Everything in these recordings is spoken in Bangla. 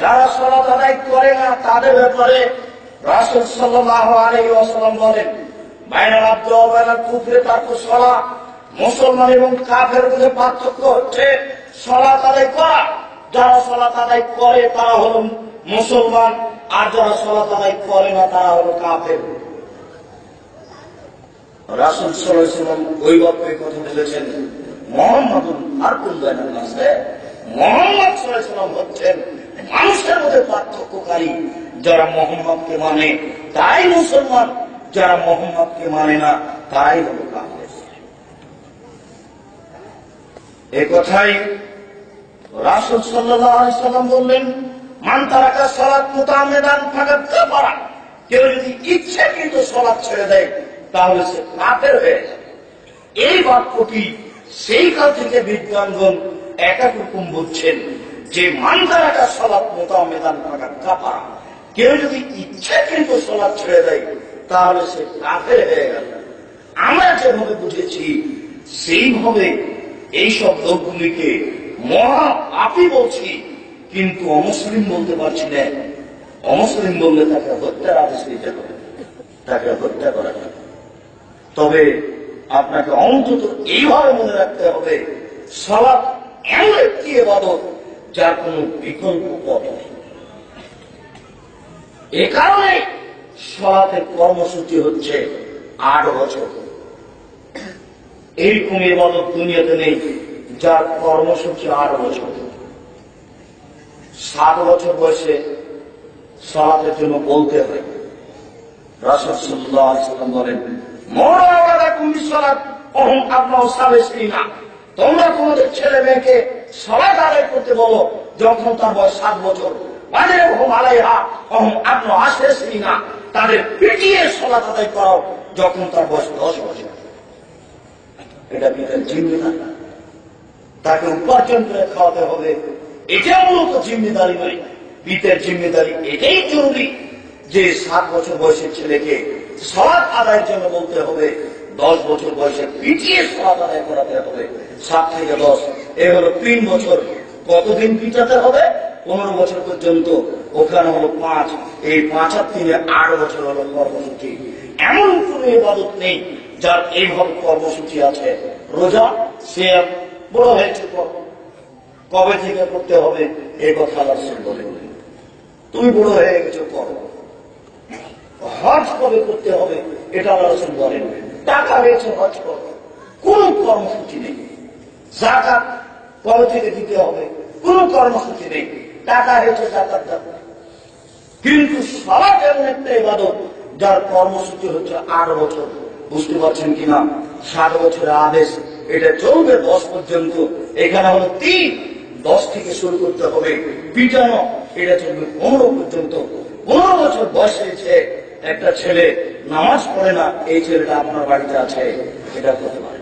যারা সলাত আদায় করে না, তাদের ব্যাপারে রাসুল সাল্লাহ আলী ওয়াসাল্লাম বলেন, বাইনাল আব্দ কুফরে তার সলা মুসলমান এবং কাফের মধ্যে পার্থক্য হচ্ছে সলাত আদায় করা। যারা সলাত আদায় করে, তারা হল মুসলমান, আর যারা সলাত আদায় করে না, তারা হল কাফের। রাসুল সাল্লাম ওই বাক্যে কথা বলেছেন মোহাম্মদ আর কোন মোহাম্মদ সাল্লাম হচ্ছেন মানুষের মধ্যে পার্থক্যকারী যারা মোহাম্মদকে মানে তাই মুসলমান, যারা মোহাম্মদকে মানে না, তাই হল কাফের। এ কথাই রাসুল সাল্লাম বললেন, মান তারাকা সলাৎ মোতামেদান ফাঁকাত কাপারা কেউ যদি ইচ্ছে কিন্তু সলাৎ ছেড়ে দেয়, তাহলে সে কাপের হয়ে যাবে। এই বাক্যটি সেই কাল থেকে বিদ্যাঙ্গন এক এক রকম বলছেন যে মান তারাকা সলাৎ মোতামেদান ফাঁকাত কাপারা কেউ যদি ইচ্ছে কিন্তু সলাৎ ছেড়ে দেয়, তাহলে সে কাফের হয়ে গেল। আমরা যেভাবে বুঝেছি, সেইভাবে এইসব লোকগুলিকে মহা আপি বলছি, কিন্তু অমুসলিম বলতে পারছি না। অমুসলিম বললে তাকে হত্যার আদেশ দিতে হবে, তাকে হত্যা করা যাবে তবে আপনাকে অন্তত এইভাবে মনে রাখতে হবে সলাপ এমন একটি এবাদত যার কোন বিকল্প পথ নেই। এ কারণে সলাপের কর্মসূচি হচ্ছে আট বছর। এইরকম এবাদত দুনিয়াতে নেই যার কর্মসূচি আট বছর। সাত বছর বয়সে সলাতের জন্য বলতে হয়। রাসুল্লাহাম বলেন তোমরা তোমাদের ছেলে মেয়েকে সলাৎ আদায় করতে বলো, যখন তার বয়স সাত বছর বাজে হোম আলাইহা, অহম আপন আসে না তাদের পিটিয়ে সলাৎ আদায় করাও যখন তার বয়স দশ বছর। এটা পিতার জিম্মেদারি। তাকে উপার্জন করে খাওয়াতে হবে। এটা মূলত জিম্মেদারি নয়। পিতের জিম্মেদারি এটাই জরুরি যে সাত বছর বয়সের ছেলেকে সলাৎ আদায়ের জন্য বলতে হবে। দশ বছর বয়সে পিটিয়ে সলাৎ আদায় হবে। সাত থেকে দশ, এ হলো তিন বছর। কতদিন পিটাতে হবে? পনেরো বছর পর্যন্ত। ওখানে হলো পাঁচ। এই পাঁচ আর তিনে আট বছর হলো কর্মসূচি। এমন কোন ইবাদত নেই যার এইভাবে কর্মসূচি আছে। রোজা সে বড় হয়েছে কবে থেকে করতে হবে? এই কথা আল্লাহ বলে তুমি বড় হয়ে গেছো করো হজ কবে করতে হবে? এটা আল্লাহ রসুল বলেন। টাকা হয়েছে হজ করো। কোন কর্মসূচি নেই। জাকাত কবে থেকে দিতে হবে। কোন কর্মসূচি নেই। টাকা হয়েছে জাকাত দাও। কিন্তু সবার এমন একটা ইবাদত, যার কর্মসূচি হচ্ছে আট বছর। বুঝতে পারছেন কিনা? সাত বছরের আদেশ, এটা চলবে দশ পর্যন্ত। এখানে হলো তিন। দশ থেকে শুরু করতে হবে। পিটানো, এটা চলবে পনেরো পর্যন্ত। পনেরো বছর বয়স হয়েছে। একটা ছেলে নামাজ পড়ে না, এই ছেলেটা আপনার বাড়িতে আছে, এটা করতে পারে।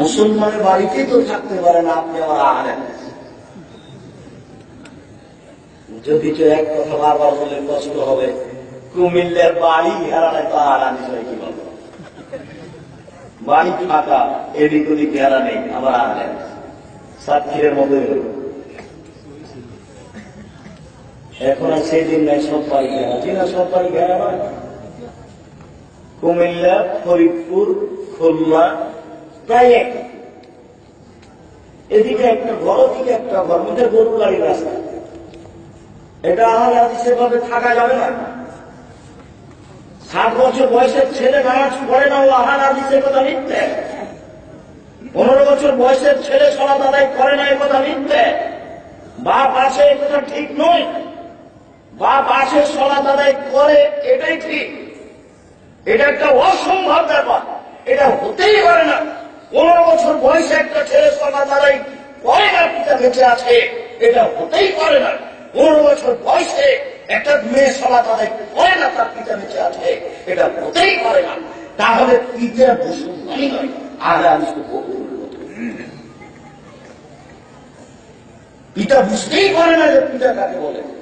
মুসলমানের বাড়িতেই তো থাকতে পারে না, আপনি আবার আনেন যদি তো এক কথা বারবার বলে কষ্ট হবে, কুমিল্লার বাড়ি ঘেরানে তো হারানি হয় কি বলব বাড়ি ফাঁকা, এদিক ওদিক ঘেরা নেই আবার আনেন সাতক্ষীরের মতোই হল। এখন আর সেই দিন নাই, সব বাড়ি ঘেরা জি না, সব বাড়ি ঘেরা কুমিল্লা, ফরিদপুর, খুলনা, প্রায় এক। এদিকে একটা ঘর, ওদিকে একটা ঘর মধ্যে গরু গাড়ির রাস্তা। এটা আমার সেভাবে থাকা যাবে না। সাত বছর বয়সের ছেলে নামাজ পড়ে না, ও আহার আদিসের কথা মিথ্যে। পনেরো বছর বয়সের ছেলে সলা আদায় করে না এ কথা মিথ্যে। বাপ আসে এ কথা ঠিক নয়। বাপ আসে সলা আদায় করে, এটাই ঠিক। এটা একটা অসম্ভব ব্যাপার। এটা হতেই পারে না। পনেরো বছর বয়সে একটা ছেলে সলা আদায় করে না, পিতা বেঁচে আছে। এটা হতেই পারে না। পনেরো বছর বয়সে একটা মেয়ে সলাত আদায় করে না, তার পিতা বেঁচে আছে। এটা হতেই পারে না। তাহলে পিতা মুসলমানই নয়। আর আমি পিতা বুঝতেই পারে না যে পিতা কাকে বলে।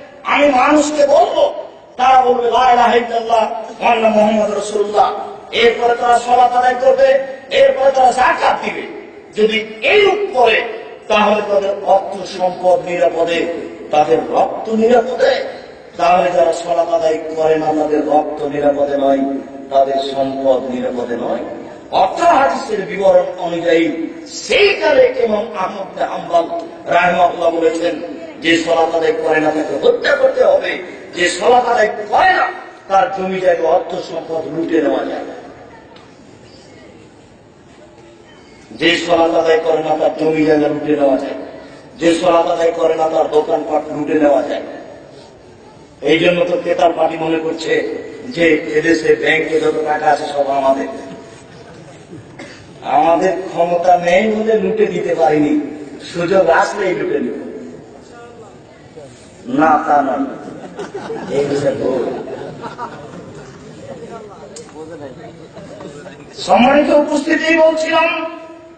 আমি মানুষকে বলব, তারা বলবে মুহাম্মদ এরপরে তারা সালাত আদায় করবে, এরপরে তারা যাকাত দিবে। যদি এইরূপ করে, তাহলে তাদের অর্থ সম্পদ নিরাপদে, তাদের রক্ত নিরাপদে। তাহলে যারা সলাত আদায় করে না, তাদের রক্ত নিরাপদে নয়, তাদের সম্পদ নিরাপদে নয়। অর্থাৎ হাদিসের বিবরণ অনুযায়ী সেই কালে এবং আহমদ আম্বাল রাহমাল্লাহ বলেছেন যে সলাত আদায় করে না, তাকে হত্যা করতে হবে। যে সলাত আদায় করে না, তার জমি জায়গা অর্থ সম্পদ লুটে নেওয়া যায় যে সলাত আদায় করে না, তার জমি জায়গা লুটে নেওয়া যায় যে সলাত আদায় করে না, তার দোকানপাট লুটে নেওয়া যায় এই জন্য তো ক্রেতার পার্টি মনে করছে যে এদেশে ব্যাংকে যত টাকা আছে, সব আমাদের। আমাদের ক্ষমতা নেই বলে লুটে দিতে পারিনি। সুযোগ আসলেই লুটে নিব। না, তা নয়। এই বিষয়ে ভুল। সম্মানিত উপস্থিতি বলছিলাম,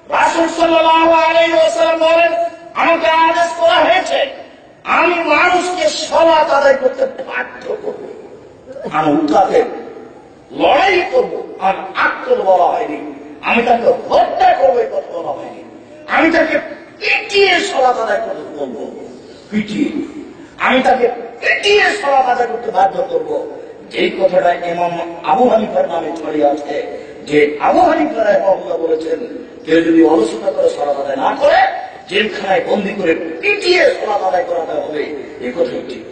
রাসুল আলাইহি বলেন, আমাকে আদেশ করা হয়েছে, আমি মানুষকে সলাত আদায় করতে বাধ্য করব। আমি তাকে লড়াই করব আর আক্রমণ বলা হয়নি। আমি তাকে হত্যা করব, এই কথা বলা হয়নি। আমি তাকে পিটিয়ে সলাত আদায় করতে বলব পিটিয়ে আমি তাকে পিটিয়ে সলা আদায় করতে বাধ্য করব। যেই কথাটা এমন আবু হানিফার নামে ছড়িয়ে আছে যে আবু হানিফা রাহিমাহুল্লাহ বলেছেন, কেউ যদি অলসতা করে সলা আদায় না করে, জেলখানায় বন্দি করে পিটিয়ে সলা আদায় করাতে হবে এই ঠিক।